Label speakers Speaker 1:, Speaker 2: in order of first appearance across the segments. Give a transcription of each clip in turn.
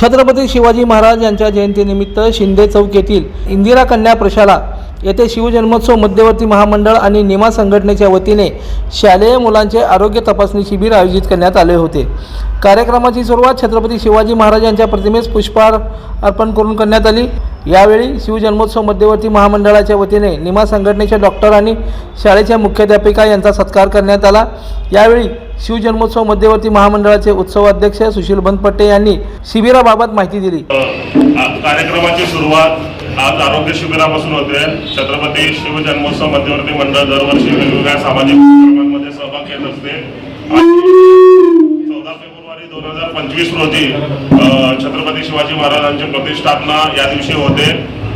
Speaker 1: छत्रपती शिवाजी महाराज यांच्या जयंतीनिमित्त शिंदे चौक येथील इंदिरा कन्या प्रशाला येथे शिवजन्मोत्सव मध्यवर्ती महामंडळ आणि निमा संघटनेच्या वतीने शालेय मुलांचे आरोग्य तपासणी शिबिर आयोजित करण्यात आले होते. कार्यक्रमाची सुरुवात छत्रपती शिवाजी महाराज यांच्या प्रतिमेस पुष्पहार अर्पण करून करण्यात आली. यावेळी शिवजन्मोत्सव मध्यवर्ती महामंडळाच्या वतीने निमा संघटनेच्या डॉक्टर आणि शाळेच्या मुख्याध्यापिका यांचा सत्कार करण्यात आला. यावेळी शिवजन्मोत्सव मध्यवर्ती महामंडळाचे उत्सवाध्यक्ष सुशील बनपट्टे यांनी शिबिराबाबत माहिती दिली.
Speaker 2: कार्यक्रमाची सुरुवात आज आरोग्य शिबिरापासून होते. छत्रपती शिवजन्मोत्सव मध्यवर्ती मंडळ दरवर्षी वेगवेगळ्या सामाजिक कार्यक्रमांमध्ये सहभाग घेत असते. चौदा फेब्रुवारी दोन हजार पंचवीस रोजी छत्रपती शिवाजी महाराजांची प्रतिष्ठापना या दिवशी होते.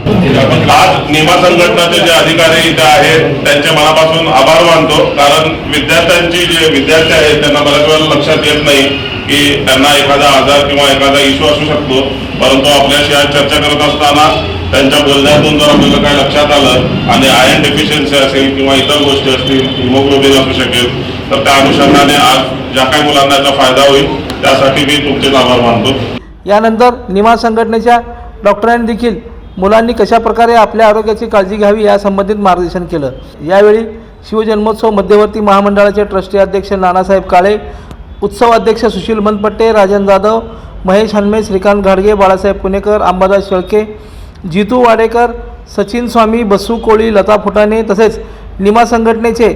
Speaker 2: आज निमा संघटनाचे जे अधिकारी इथे आहेत त्यांचे मनापासून आभार मानतो. कारण विद्यार्थ्यांची जे विद्यार्थी आहेत त्यांना बऱ्याच वेळेला लक्षात येत नाही की त्यांना एखादा आजार किंवा एखादा इश्यू असू शकतो. परंतु आपल्याशी आज चर्चा करत असताना त्यांच्या बोलण्यातून जर आपल्याला काय लक्षात आलं आणि आयर्न डेफिशियन्सी असेल किंवा इतर गोष्टी असतील हिमोग्लोबिन असू शकेल तर त्या अनुषंगाने आज ज्या काही मुलांना याचा फायदा होईल त्यासाठी मी तुमचेच आभार मानतो.
Speaker 1: यानंतर निमा संघटनेच्या डॉक्टरांनी देखील मुलांनी कशाप्रकारे आपल्या आरोग्याची काळजी घ्यावी यासंबंधित मार्गदर्शन केलं. यावेळी शिवजन्मोत्सव मध्यवर्ती महामंडळाचे ट्रस्टी अध्यक्ष नानासाहेब काळे उत्सव अध्यक्ष सुशील मनपट्टे राजन जाधव महेश हनमे श्रीकांत घाडगे बाळासाहेब पुणेकर अंबादास शेळके जितू वाडेकर सचिन स्वामी बसू कोळी लता फुटाणे तसेच निमा संघटनेचे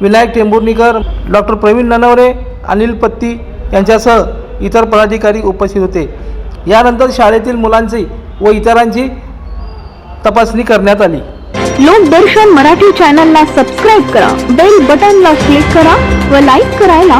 Speaker 1: विनायक टेंभुर्णीकर डॉक्टर प्रवीण ननवरे अनिल पत्ती यांच्यासह इतर पदाधिकारी उपस्थित होते. यानंतर शाळेतील मुलांची व इतरांची तपासणी करण्यात आली.
Speaker 3: लोकदर्शन मराठी चॅनलला सबस्क्राईब करा बेल बटनला क्लिक करा व लाईक करायला